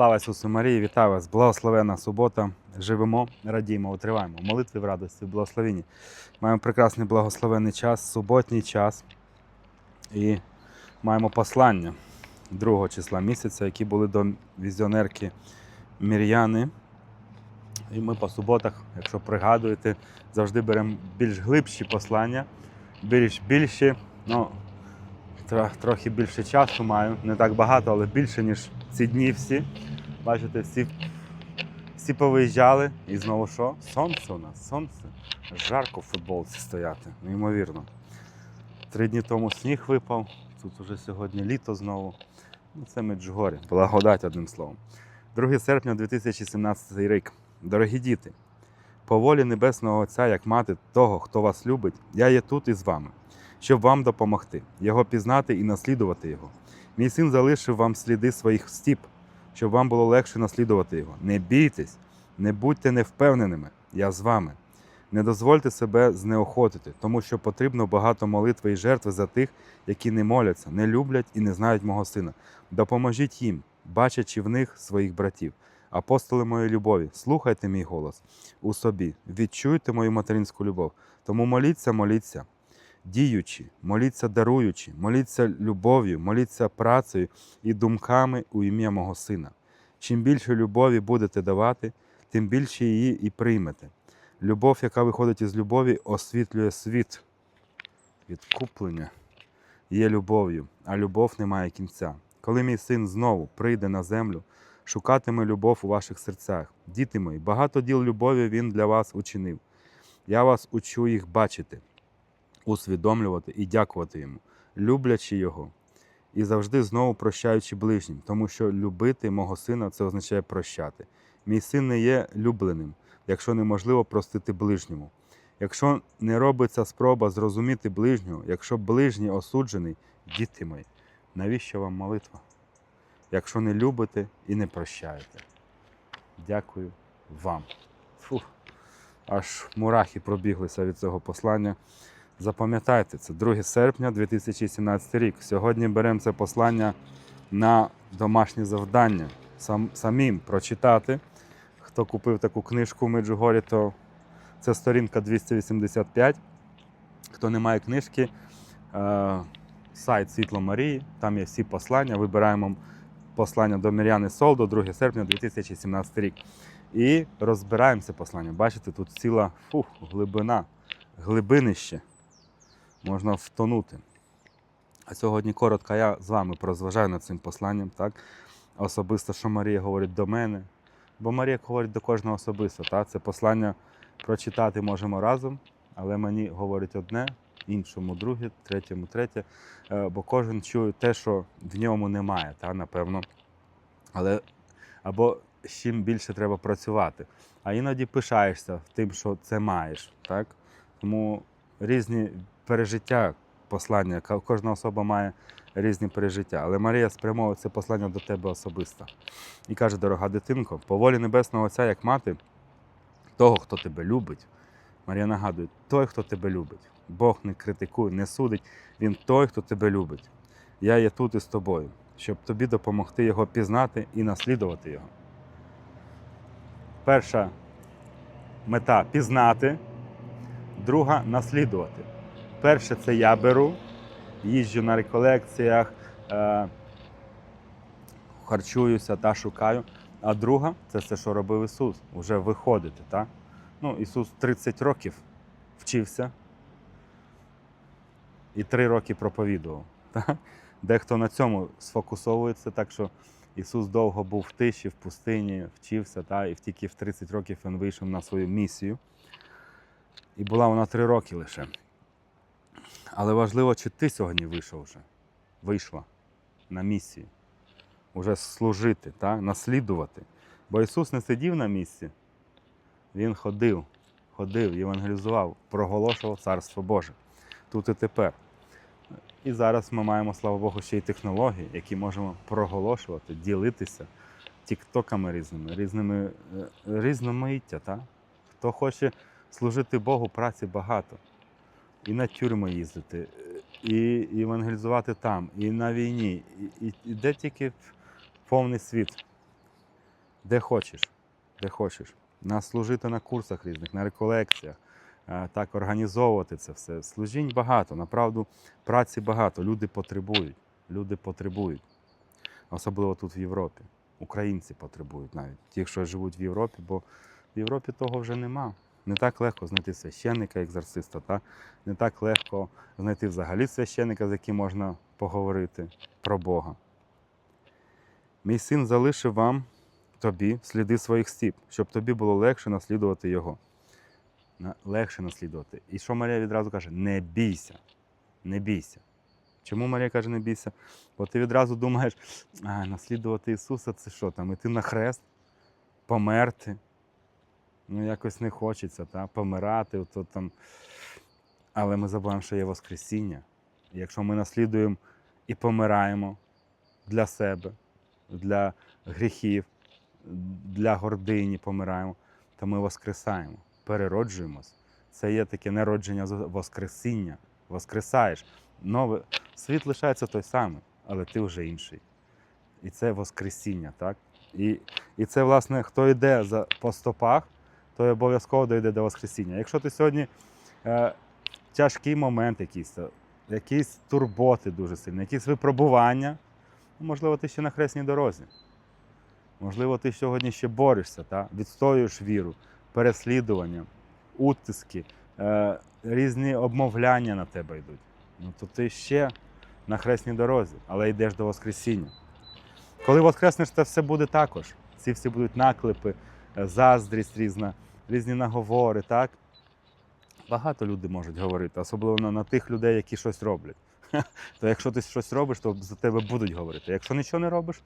Слава Ісусу Марії, вітаю вас! Благословена субота. Живемо, радіємо, отриваємо. Молитви в радості, в благословенні. Маємо прекрасний благословений час, суботній час. І маємо послання 2 числа місяця, які були до візіонерки Мір'яни. І ми по суботах, якщо пригадуєте, завжди беремо більш глибші послання, більш більші. Ну, трохи більше часу маю, не так багато, але більше, ніж ці дні всі. Бачите, всі, всі повиїжджали. І знову що? Сонце у нас, сонце. Жарко в футболці стояти, неймовірно. Три дні тому сніг випав, тут уже сьогодні літо знову. Ну, це Меджугорі, благодать одним словом. 2 серпня 2017 рік. Дорогі діти, по волі Небесного Отця, як мати того, хто вас любить, я є тут із вами, щоб вам допомогти, його пізнати і наслідувати його. Мій син залишив вам сліди своїх стіп, щоб вам було легше наслідувати його. Не бійтесь, не будьте невпевненими, я з вами. Не дозвольте себе знеохотити, тому що потрібно багато молитви і жертви за тих, які не моляться, не люблять і не знають мого сина. Допоможіть їм, бачачи в них своїх братів. Апостоли моєї любові, слухайте мій голос у собі, відчуйте мою материнську любов. Тому моліться, моліться, діючи, моліться даруючи, моліться любов'ю, моліться працею і думками у ім'я мого сина. Чим більше любові будете давати, тим більше її і приймете. Любов, яка виходить із любові, освітлює світ. Відкуплення є любов'ю, а любов не має кінця. Коли мій син знову прийде на землю, шукатиме любов у ваших серцях. Діти мої, багато діл любові він для вас учинив. Я вас учу їх бачити, усвідомлювати і дякувати йому, люблячи його, і завжди знову прощаючи ближнім, тому що любити мого сина це означає прощати. Мій син не є любленим, якщо неможливо простити ближньому. Якщо не робиться спроба зрозуміти ближнього, якщо ближній осуджений, діти мої, навіщо вам молитва? Якщо не любите і не прощаєте. Дякую вам. Фух. Аж мурахи пробіглися від цього послання. Запам'ятайте, це 2 серпня 2017 рік. Сьогодні беремо це послання на домашнє завдання. Сам, самим прочитати. Хто купив таку книжку в Меджугорі, то це сторінка 285. Хто не має книжки, е, сайт Світло Марії, там є всі послання. Вибираємо послання до Мір'яни Солдо, 2 серпня 2017 рік. І розбираємо це послання. Бачите, тут ціла фух, глибина, глибинище. Можна втонути. А сьогодні коротко я з вами порозважаю над цим посланням, так? Особисто, що Марія говорить до мене. Бо Марія говорить до кожного особисто. Так? Це послання прочитати можемо разом, але мені говорить одне, іншому друге, третьому третє. Е, Бо кожен чує те, що в ньому немає, та, напевно. Але або з чим більше треба працювати. А іноді пишаєшся тим, що це маєш. Так? Тому різні пережиття послання, кожна особа має різні пережиття. Але Марія спрямовує це послання до тебе особисто. І каже, дорога дитинко, по волі Небесного Отця, як мати, того, хто тебе любить. Марія нагадує, той, хто тебе любить. Бог не критикує, не судить, Він той, хто тебе любить. Я є тут із тобою, щоб тобі допомогти його пізнати і наслідувати його. Перша мета пізнати, друга наслідувати. Перше це я беру, їжджу на реколекціях, е, харчуюся та шукаю. А друга це все, що робив Ісус, вже виходити. Та? Ну, Ісус 30 років вчився і 3 роки проповідував. Та? Дехто на цьому сфокусовується, так що Ісус довго був в тиші, в пустині, вчився, та? і тільки в 30 років Він вийшов на свою місію. І була вона 3 роки лише. Але важливо, чи ти сьогодні вийшов вже, вийшла на місію уже служити, та? наслідувати. Бо Ісус не сидів на місці, Він ходив, ходив, євангелізував, проголошував Царство Боже тут і тепер. І зараз ми маємо, слава Богу, ще й технології, які можемо проголошувати, ділитися тіктоками різними, різними е, різноманіття. Хто хоче служити Богу, праці багато. І на тюрми їздити, і евангелізувати там, і на війні, і, і, і де тільки повний світ. де хочеш, де хочеш. Нас служити на курсах різних, на реколекціях, е, так організовувати це все. Служінь багато, направду праці багато. Люди потребують. Люди потребують. Особливо тут в Європі. Українці потребують навіть ті, що живуть в Європі, бо в Європі того вже нема. Не так легко знайти священника, екзорциста, та? не так легко знайти взагалі священника, з яким можна поговорити про Бога. Мій син залишив вам тобі сліди своїх стіп, щоб тобі було легше наслідувати його. Легше наслідувати. І що Марія відразу каже? Не бійся. Не бійся. Чому Марія каже, не бійся? Бо ти відразу думаєш, а, наслідувати Ісуса це що там? Іти на хрест, померти. Ну, якось не хочеться, та? помирати. Ото там. Але ми забуваємо, що є Воскресіння. І якщо ми наслідуємо і помираємо для себе, для гріхів, для гордині помираємо, то ми воскресаємо, перероджуємось. Це є таке народження Воскресіння. Воскресаєш. Нове... Світ лишається той самий, але ти вже інший. І це Воскресіння, так? І, і це, власне, хто йде за, по стопах, той обов'язково дойде до Воскресіння. Якщо ти сьогодні е, тяжкий момент якийсь, якісь турботи дуже сильні, якісь випробування, ну, можливо, ти ще на хресній дорозі. Можливо, ти сьогодні ще борешся, та? відстоюєш віру, переслідування, утиски, е, різні обмовляння на тебе йдуть. Ну, то ти ще на хресній дорозі, але йдеш до Воскресіння. Коли воскреснеш, це все буде також. Ці всі будуть наклепи, е, заздрість різна, різні наговори, так? Багато людей можуть говорити, особливо на, на тих людей, які щось роблять. То якщо ти щось робиш, то за тебе будуть говорити. Якщо нічого не робиш,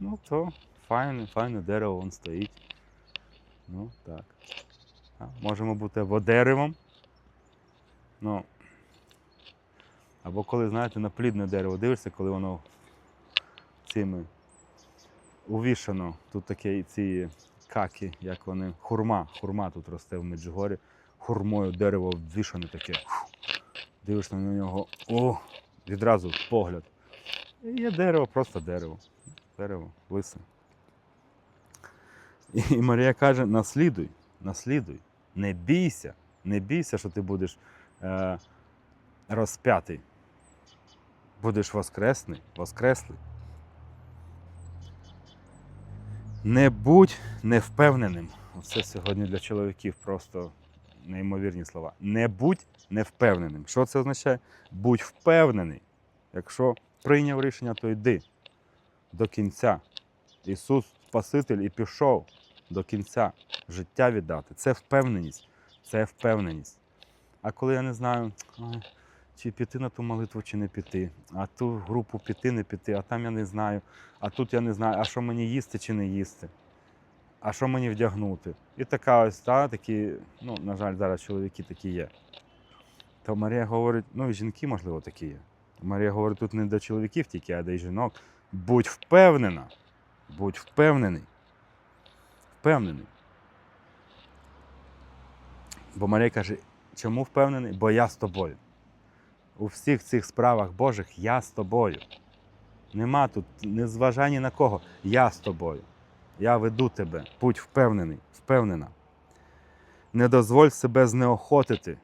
ну то файне, файне дерево вон стоїть. Ну, так. А, Можемо бути або деревом. Ну, або коли, знаєте, на плідне дерево дивишся, коли воно цими увішано. Тут такі ці каки, як вони, хурма. Хурма тут росте в Меджугорі. Хурмою дерево обвішане таке. Дивишся на нього, о, відразу погляд. І є дерево, просто дерево. Дерево, лисе. І Марія каже: наслідуй, наслідуй, не бійся, не бійся, що ти будеш е, розп'ятий. Будеш воскресний, воскреслий. Не будь невпевненим. Це сьогодні для чоловіків просто неймовірні слова. Не будь невпевненим. Що це означає? Будь впевнений. Якщо прийняв рішення, то йди до кінця. Ісус Спаситель і пішов до кінця життя віддати. Це впевненість. Це впевненість. А коли я не знаю, чи піти на ту молитву, чи не піти, а ту групу піти, не піти, а там я не знаю, а тут я не знаю, а що мені їсти чи не їсти, а що мені вдягнути. І така ось та, такі, ну, на жаль, зараз чоловіки такі є. То Марія говорить, ну і жінки, можливо, такі є. Марія говорить тут не до чоловіків тільки, а до жінок. Будь впевнена, будь впевнений. Впевнений. Бо Марія каже, чому впевнений? Бо я з тобою. У всіх цих справах Божих я з тобою. Нема тут не зважання ні на кого. Я з тобою. Я веду тебе. Будь впевнений, впевнена. Не дозволь себе знеохотити.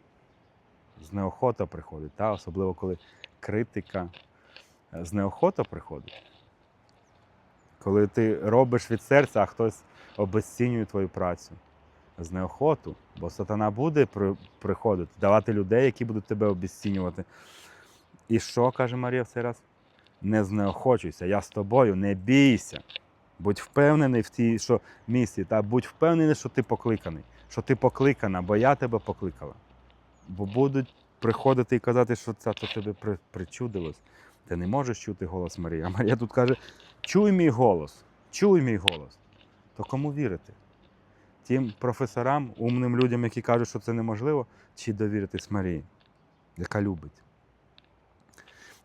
Знеохота приходить, та? особливо коли критика. е, Знеохота приходить. Коли ти робиш від серця, а хтось обезцінює твою працю. З неохоту, бо сатана буде при- приходити, давати людей, які будуть тебе обезцінювати. І що каже Марія в цей раз? Не знеохочуйся, я з тобою, не бійся. Будь впевнений в тій що місії, та будь впевнений, що ти покликаний, що ти покликана, бо я тебе покликала. Бо будуть приходити і казати, що це то при- причудилось. Ти не можеш чути голос Марії. А Марія тут каже: чуй мій голос, чуй мій голос. То кому вірити? Тим професорам, умним людям, які кажуть, що це неможливо, чи довіритись Марії, яка любить.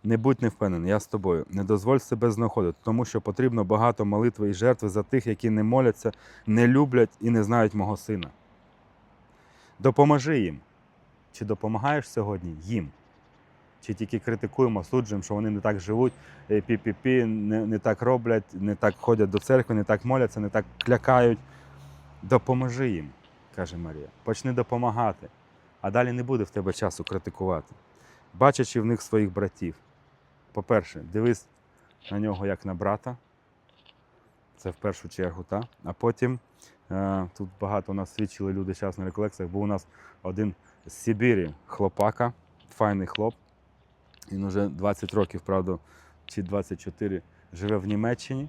Не будь невпевнений, я з тобою. Не дозволь себе знаходити, тому що потрібно багато молитви і жертви за тих, які не моляться, не люблять і не знають мого сина. Допоможи їм. Чи допомагаєш сьогодні їм? Чи тільки критикуємо, осуджуємо, що вони не так живуть, е, пі-пі-пі, не, не так роблять, не так ходять до церкви, не так моляться, не так клякають. Допоможи їм, каже Марія. Почни допомагати, а далі не буде в тебе часу критикувати. Бачачи в них своїх братів. По-перше, дивись на нього як на брата. Це в першу чергу, та? а потім е, тут багато у нас свідчили люди зараз на реколекціях, був у нас один з Сибірі хлопака, файний хлоп. Він уже 20 років, правда, чи 24 живе в Німеччині.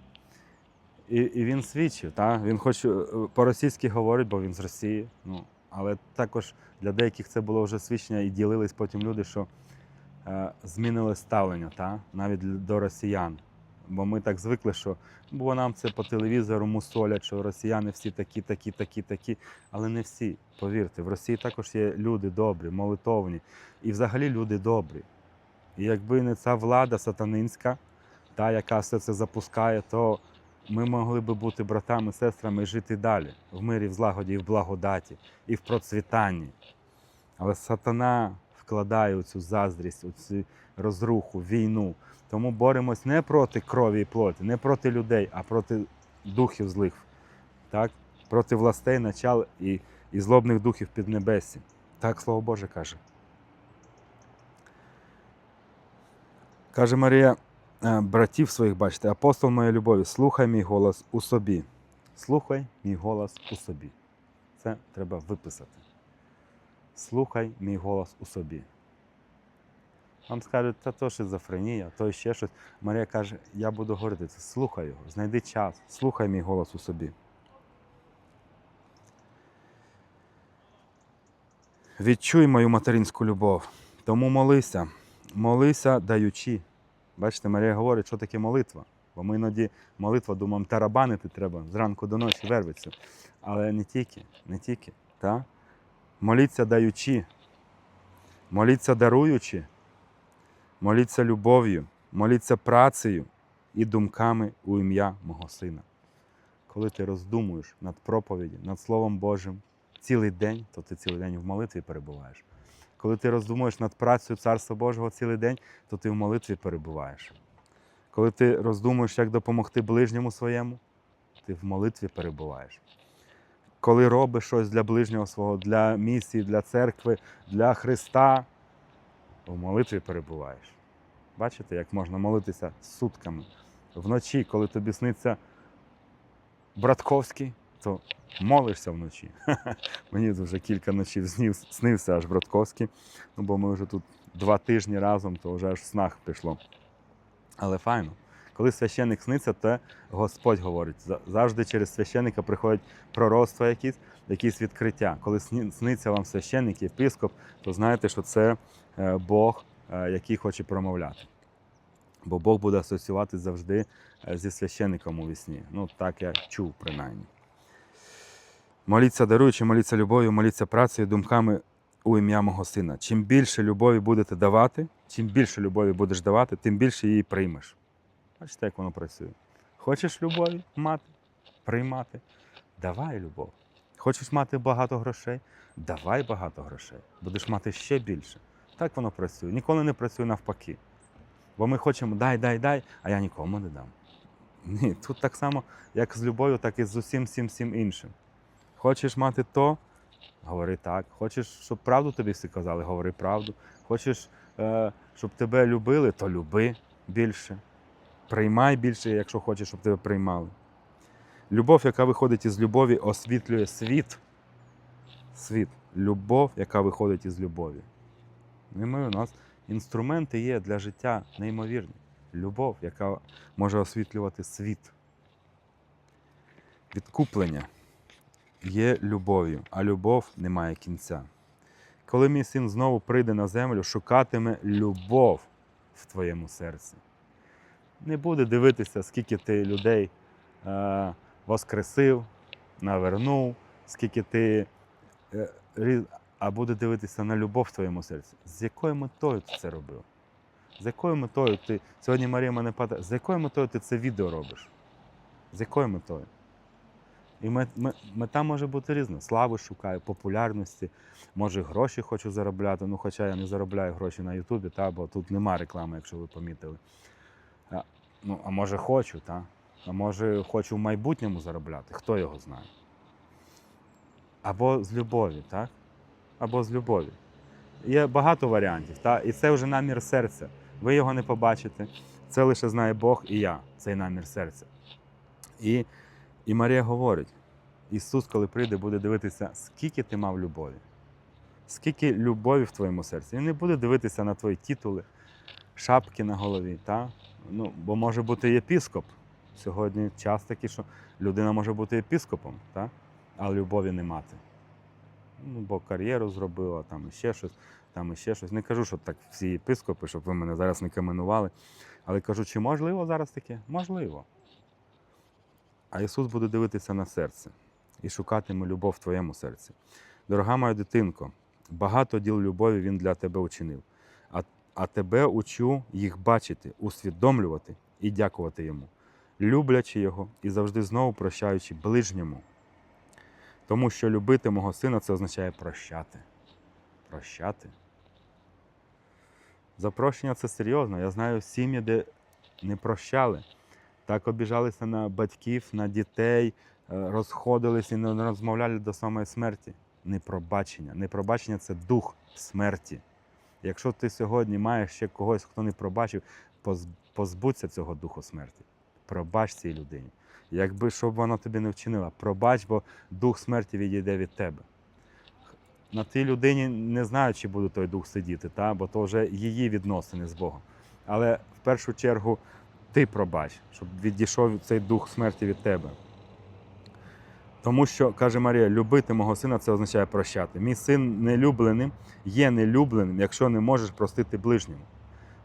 І, і він свідчив, та? він хоч е, по-російськи говорить, бо він з Росії. Ну, але також для деяких це було вже свідчення і ділились потім люди, що е, змінили ставлення та? навіть до росіян. Бо ми так звикли, що бо нам це по телевізору мусолять, що росіяни всі такі, такі, такі, такі. Але не всі, повірте, в Росії також є люди добрі, молитовні і взагалі люди добрі. І якби не ця влада сатанинська, та, яка все це запускає, то ми могли би бути братами, сестрами і жити далі в мирі, в злагоді, і в благодаті, і в процвітанні. Але сатана вкладає у цю заздрість, у цю розруху, війну. Тому боремось не проти крові і плоті, не проти людей, а проти духів злих, так? проти властей, начал і, і злобних духів під небесі. Так Слово Боже каже. Каже Марія, братів своїх, бачите, апостол моєї любові, слухай мій голос у собі. Слухай мій голос у собі. Це треба виписати. Слухай мій голос у собі. Вам скажуть, та то шизофренія, то ще щось. Марія каже, я буду говорити слухай його, знайди час, слухай мій голос у собі. Відчуй мою материнську любов. Тому молися, молися даючи. Бачите, Марія говорить, що таке молитва. Бо ми іноді молитва думаємо, тарабанити треба зранку до ночі вервиться. Але не тільки, не тільки. Та? Моліться даючи, моліться даруючи, моліться любов'ю, моліться працею і думками у ім'я мого сина. Коли ти роздумуєш над проповіддю, над Словом Божим цілий день, то ти цілий день в молитві перебуваєш. Коли ти роздумуєш над працею Царства Божого цілий день, то ти в молитві перебуваєш. Коли ти роздумуєш, як допомогти ближньому своєму, ти в молитві перебуваєш. Коли робиш щось для ближнього свого, для місії, для церкви, для Христа, в молитві перебуваєш. Бачите, як можна молитися сутками. Вночі, коли тобі сниться Братковський, то молишся вночі. Мені вже кілька ночів снів, снився аж Братковський, ну, бо ми вже тут два тижні разом, то вже аж в снах пішло. Але файно. Коли священник сниться, то Господь говорить. Завжди через священника приходять пророцтва якісь, якісь відкриття. Коли сниться вам священник, єпископ, то знаєте, що це е, Бог, е, який хоче промовляти. Бо Бог буде асоціюватися завжди е, зі священником у вісні. Ну, так я чув принаймні. Моліться даруючи, моліться любов'ю, моліться працею, думками у ім'я мого сина. Чим більше любові будете давати, чим більше любові будеш давати, тим більше її приймеш. Бачите, як воно працює. Хочеш любові мати, приймати? Давай любов. Хочеш мати багато грошей? Давай багато грошей. Будеш мати ще більше. Так воно працює. Ніколи не працює навпаки. Бо ми хочемо дай, дай, дай, а я нікому не дам. Ні, тут так само, як з любов'ю, так і з усім всім всім іншим. Хочеш мати то, говори так. Хочеш, щоб правду тобі всі казали, говори правду. Хочеш, е, щоб тебе любили, то люби більше. Приймай більше, якщо хочеш, щоб тебе приймали. Любов, яка виходить із любові, освітлює світ. Світ. Любов, яка виходить із любові. І ми у нас інструменти є для життя неймовірні. Любов, яка може освітлювати світ. Відкуплення є любов'ю, а любов не має кінця. Коли мій син знову прийде на землю, шукатиме любов в твоєму серці. Не буде дивитися, скільки ти людей е, воскресив, навернув, скільки ти. Е, а буде дивитися на любов в твоєму серці. З якою метою ти це робив? З якою метою ти. Сьогодні Марія мене питає, з якою метою ти це відео робиш? З якою метою? І мета може бути різна. Слави шукаю, популярності, може гроші хочу заробляти. Ну, хоча я не заробляю гроші на Ютубі, та, бо тут нема реклами, якщо ви помітили. А, ну, а може хочу, та? а може хочу в майбутньому заробляти, хто його знає. Або з любові, так? Або з любові. Є багато варіантів, та? і це вже намір серця. Ви його не побачите. Це лише знає Бог і я, цей намір серця. І, і Марія говорить: Ісус, коли прийде, буде дивитися, скільки ти мав любові, скільки любові в твоєму серці. Він не буде дивитися на твої титули, шапки на голові. Та? Ну, бо може бути єпіскоп. Сьогодні час такий, що людина може бути епіскопом, та? а любові не мати. Ну, бо кар'єру зробила, там іще щось, там іще щось. Не кажу, що так всі єпископи, щоб ви мене зараз не каменували. Але кажу, чи можливо зараз таке? Можливо. А Ісус буде дивитися на серце і шукатиме любов в твоєму серці. Дорога моя дитинко, багато діл любові Він для тебе учинив. А, а тебе учу їх бачити, усвідомлювати і дякувати йому, люблячи його і завжди знову прощаючи ближньому. Тому що любити мого сина це означає прощати. Прощати. Запрощення це серйозно. Я знаю сім'ї, де не прощали. Так обіжалися на батьків, на дітей, е, розходилися і не розмовляли до самої смерті. Непробачення. Непробачення це дух смерті. Якщо ти сьогодні маєш ще когось, хто не пробачив, поз- позбудься цього духу смерті. Пробач цій людині. Якби щоб вона тобі не вчинила, пробач, бо дух смерті відійде від тебе. На тій людині не знаю, чи буде той дух сидіти, та? бо то вже її відносини з Богом. Але в першу чергу ти пробач, щоб відійшов цей дух смерті від тебе. Тому що, каже Марія, любити мого сина це означає прощати. Мій син нелюбленим є нелюбленим, якщо не можеш простити ближньому.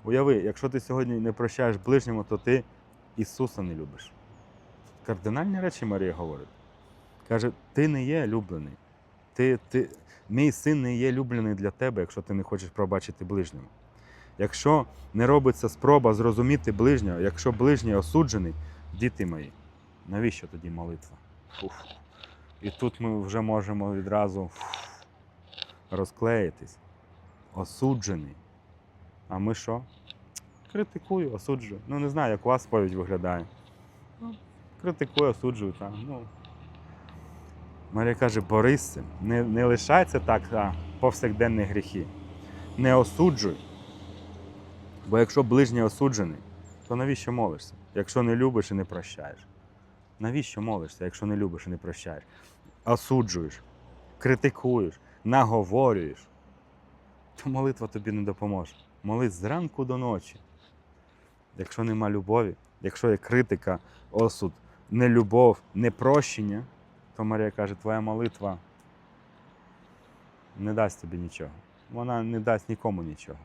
Уяви, якщо ти сьогодні не прощаєш ближньому, то ти Ісуса не любиш. Кардинальні речі Марія говорить. Каже, ти не є люблений. Ти, ти, мій син не є люблений для тебе, якщо ти не хочеш пробачити ближньому. Якщо не робиться спроба зрозуміти ближнього, якщо ближній осуджений, діти мої, навіщо тоді молитва? Фух. І тут ми вже можемо відразу розклеїтись. Осуджений. А ми що? Критикую, осуджую. Ну не знаю, як у вас сповідь виглядає. Ну, критикую, осуджую. Так. Ну, Марія каже, цим. Не, не лишайся так а, повсякденні гріхи. Не осуджуй. Бо якщо ближній осуджений, то навіщо молишся? Якщо не любиш і не прощаєш. Навіщо молишся, якщо не любиш і не прощаєш? Осуджуєш, критикуєш, наговорюєш, то молитва тобі не допоможе. Молись зранку до ночі. Якщо нема любові, якщо є критика, осуд, нелюбов, непрощення, то Марія каже, твоя молитва не дасть тобі нічого. Вона не дасть нікому нічого.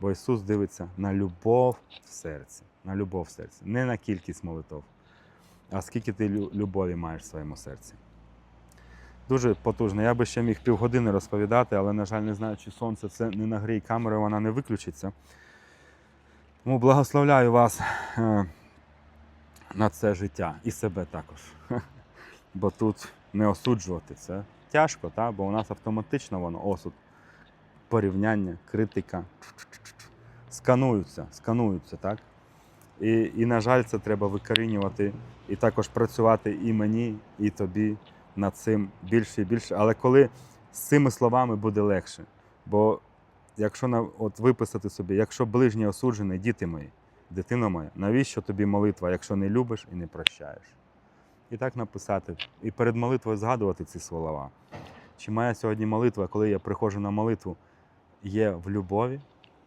Бо Ісус дивиться на любов в серці, на любов в серці, не на кількість молитов, а скільки ти любові маєш в своєму серці. Дуже потужно. Я би ще міг півгодини розповідати, але, на жаль, не знаю, чи сонце це не нагріє камерою, вона не виключиться. Тому благословляю вас е, на це життя і себе також. Бо тут не осуджувати це тяжко, та? бо у нас автоматично воно осуд, порівняння, критика. Скануються, скануються, так? І, і, на жаль, це треба викорінювати і також працювати і мені, і тобі над цим більше і більше. Але коли з цими словами буде легше. Бо якщо на, от виписати собі, якщо ближній осуджений, діти мої, дитино моя, навіщо тобі молитва, якщо не любиш і не прощаєш? І так написати, і перед молитвою згадувати ці слова. Чи моя сьогодні молитва, коли я приходжу на молитву, є в любові,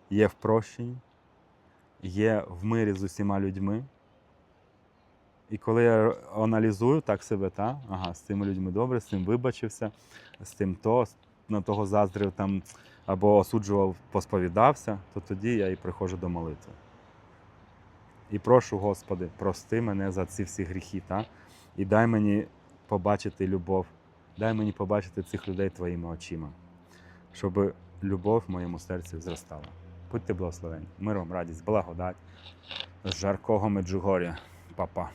є в прощенні, є в мирі з усіма людьми. І коли я аналізую так себе, та, ага, з цими людьми добре, з цим вибачився, з тим то, на того заздрив там або осуджував, посповідався, то тоді я і приходжу до молитви. І прошу, Господи, прости мене за ці всі гріхи, та? і дай мені побачити любов, дай мені побачити цих людей твоїми очима, щоб любов в моєму серці зростала. Будьте благословені. Миром, радість, благодать з жаркого Меджугор'я. Па-па.